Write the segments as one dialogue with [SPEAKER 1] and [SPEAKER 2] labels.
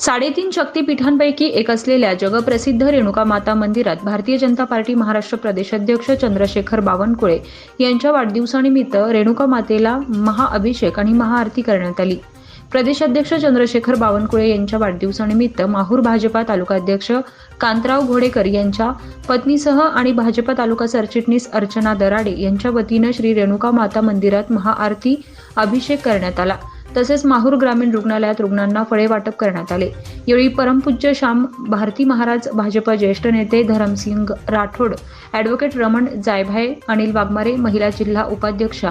[SPEAKER 1] साडेतीन शक्तीपीठांपैकी एक असलेल्या जगप्रसिद्ध रेणुका माता मंदिरात भारतीय जनता पार्टी महाराष्ट्र प्रदेशाध्यक्ष चंद्रशेखर बावनकुळे यांच्या वाढदिवसानिमित्त रेणुका मातेला महाअभिषेक आणि महाआरती करण्यात आली. प्रदेशाध्यक्ष चंद्रशेखर बावनकुळे यांच्या वाढदिवसानिमित्त माहूर भाजपा तालुकाध्यक्ष कांतराव घोडेकर यांच्या पत्नीसह आणि भाजपा तालुका सरचिटणीस अर्चना दराडे यांच्या वतीनं श्री रेणुका माता मंदिरात महाआरती अभिषेक करण्यात आला. तसेच माहूर ग्रामीण रुग्णालयात रुग्णांना फळे वाटप करण्यात आले. यावेळी परमपूज्य श्याम भारती महाराज भाजपा ज्येष्ठ नेते धरमसिंग राठोड ॲडव्होकेट रमण जायभाय अनिल वाघमारे महिला जिल्हा उपाध्यक्षा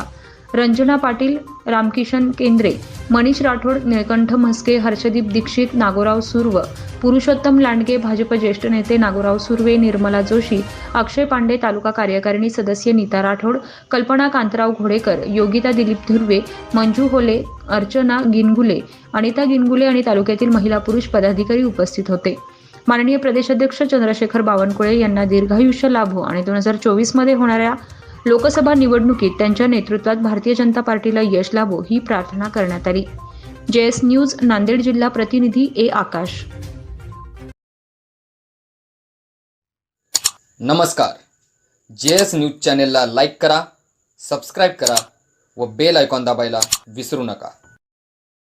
[SPEAKER 1] रंजना पाटील रामकिशन केंद्रे मनीष राठोड निळकंठ म्हस्के हर्षदीप दीक्षित नागोराव सुर्व पुरुषोत्तम लांडगे भाजप ज्येष्ठ नेते नागोराव सुर्वे निर्मला जोशी अक्षय पांडे तालुका कार्यकारिणी सदस्य नीता राठोड कल्पना कांतराव घोडेकर योगिता दिलीप धुर्वे मंजू होले अर्चना गिनगुले अनिता गिनगुले आणि तालुक्यातील महिला पुरुष पदाधिकारी उपस्थित होते. माननीय प्रदेशाध्यक्ष चंद्रशेखर बावनकुळे यांना दीर्घायुष्य लाभो आणि दोन हजार चोवीसमध्ये होणाऱ्या लोकसभा निवडणुकीत त्यांच्या नेतृत्वात भारतीय जनता पार्टीला यश लाभो ही प्रार्थना करण्यात आली. जे एस न्यूज नांदेड जिल्हा प्रतिनिधी ए आकाश.
[SPEAKER 2] नमस्कार. जे एस न्यूज चॅनेलला लाईक करा सबस्क्राईब करा व बेल आयकॉन दाबायला विसरू नका.